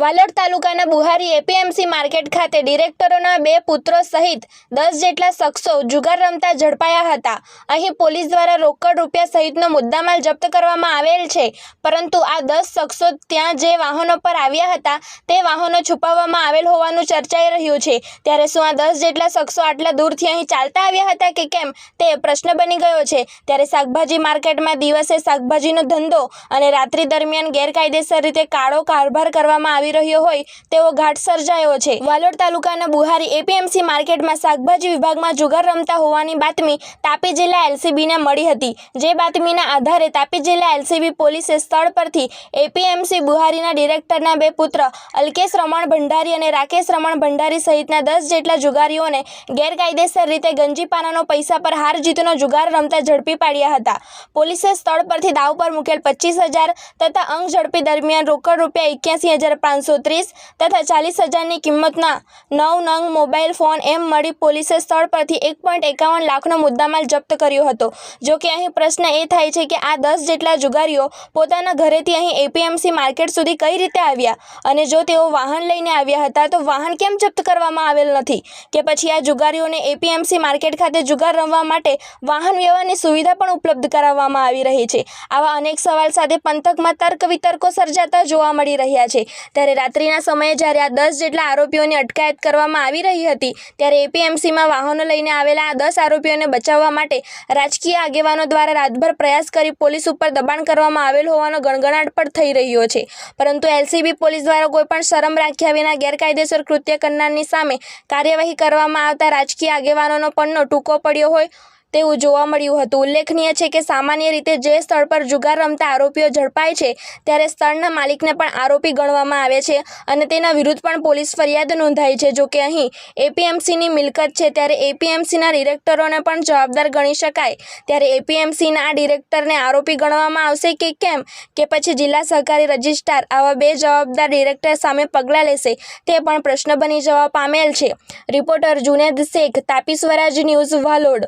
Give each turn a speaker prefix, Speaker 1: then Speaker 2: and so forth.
Speaker 1: વાલોડ તાલુકાના Buhari APMC market ખાતે ડિરેક્ટરોના બે પુત્રો સહિત દસ જેટલા શખ્સો જુગાર રમતા ઝડપાયા હતા. અહીં પોલીસ દ્વારા રોકડ રૂપિયા સહિતનો મુદ્દામાલ જપ્ત કરવામાં આવેલ છે. પરંતુ આ દસ શખ્સો ત્યાં જે વાહનો પર આવ્યા હતા, તે વાહનો છુપાવવામાં આવેલ હોવાનું ચર્ચાઈ રહ્યું છે. ત્યારે શું આ દસ જેટલા શખ્સો આટલા દૂરથી અહીં ચાલતા આવ્યા હતા કે કેમ, તે પ્રશ્ન બની ગયો છે. ત્યારે શાકભાજી માર્કેટમાં દિવસે શાકભાજીનો ધંધો અને રાત્રિ દરમિયાન ગેરકાયદેસર રીતે કાળો કારભાર કરવામાં આવી રહ્યો હોય, તેવો ઘાટ સર્જાયો છે. વાલોડ તાલુકાના બુહારી એપીએમસી માર્કેટમાં શાકભાજી વિભાગમાં જુગાર રમતા હોવાની બાતમી તાપી જિલ્લા એલસીબીને મળી હતી. જે બાતમીના આધારે તાપી જિલ્લા એલસીબી પોલીસે સ્થળ પરથી એપીએમસી બુહારીના ડિરેક્ટરના બે પુત્ર, અલ્કેશ રમણ ભંડારી અને રાકેશ રમણ ભંડારી સહિતના દસ જેટલા જુગારીઓને ગેરકાયદેસર રીતે ગંજીપાનાનો પૈસા પર હાર જીતનો જુગાર રમતા ઝડપી પાડ્યા હતા. પોલીસે સ્થળ પરથી દાવ પર મૂકેલ પચીસ હજાર તથા અંગ ઝડપી દરમિયાન રોકડ રૂપિયા એક્યાસી હજાર પાંચસો ત્રીસ તથા ચાલીસ હજારની કિંમતના નવ નંગ મોબાઈલ ફોન એમ મળી પોલીસે સ્થળ પરથી એક પોઈન્ટ એકાવન લાખનો મુદ્દામાલ જપ્ત કર્યો હતો. જો કે અહીં પ્રશ્ન એ થાય છે કે આ દસ જેટલા જુગારીઓ પોતાના ઘરેથી અહીં એપીએમસી માર્કેટ સુધી કઈ રીતે આવ્યા? અને જો તેઓ વાહન લઈને આવ્યા હતા તો વાહન કેમ જપ્ત કરવામાં આવેલ નથી? કે પછી આ જુગારીઓને એપીએમસી માર્કેટ ખાતે જુગાર રમવા માટે વાહન વ્યવહારની સુવિધા પણ ઉપલબ્ધ કરાવવામાં આવી રહી છે. આવા અનેક સવાલ સાથે પંથકમાં તર્ક વિતર્કો સર્જાતા જોવા મળી રહ્યા છે. ત્યારે રાત્રિના સમયે જ્યારે આ દસ જેટલા આરોપીઓની અટકાયત કરવામાં આવી રહી હતી, ત્યારે એપીએમસીમાં વાહનો લઈને આવેલા આ દસ આરોપીઓને બચાવવા માટે રાજકીય આગેવાનો દ્વારા રાતભર પ્રયાસ કરી પોલીસ ઉપર દબાણ કરવામાં આવેલ હોવાનો ગણગણાટ પણ થઈ રહ્યો છે. પરંતુ એલસીબી પોલીસ દ્વારા કોઈપણ શરમ રાખ્યા વિના ગેરકાયદેસર કૃત્ય કરનારની સામે કાર્યવાહી કરવામાં આવતા રાજકીય આગેવાનોનો પન્નો ટૂંકો પડ્યો હોય તેવું જોવા મળ્યું હતું. ઉલ્લેખનીય છે કે સામાન્ય રીતે જે સ્થળ પર જુગાર રમતા આરોપીઓ ઝડપાય છે, ત્યારે સ્થળના માલિકને પણ આરોપી ગણવામાં આવે છે અને તેના વિરુદ્ધ પણ પોલીસ ફરિયાદ નોંધાઈ છે. જોકે અહીં એપીએમસીની મિલકત છે, ત્યારે એપીએમસીના ડિરેક્ટરોને પણ જવાબદાર ગણી શકાય. ત્યારે એપીએમસીના આ ડિરેક્ટરને આરોપી ગણવામાં આવશે કે કેમ? કે પછી જિલ્લા સહકારી રજિસ્ટ્રાર આવા બે જવાબદાર ડિરેક્ટર સામે પગલાં લેશે, તે પણ પ્રશ્ન બની જવા પામેલ છે. Reporter Junaid Shaikh, Tapi Swaraj news Valod.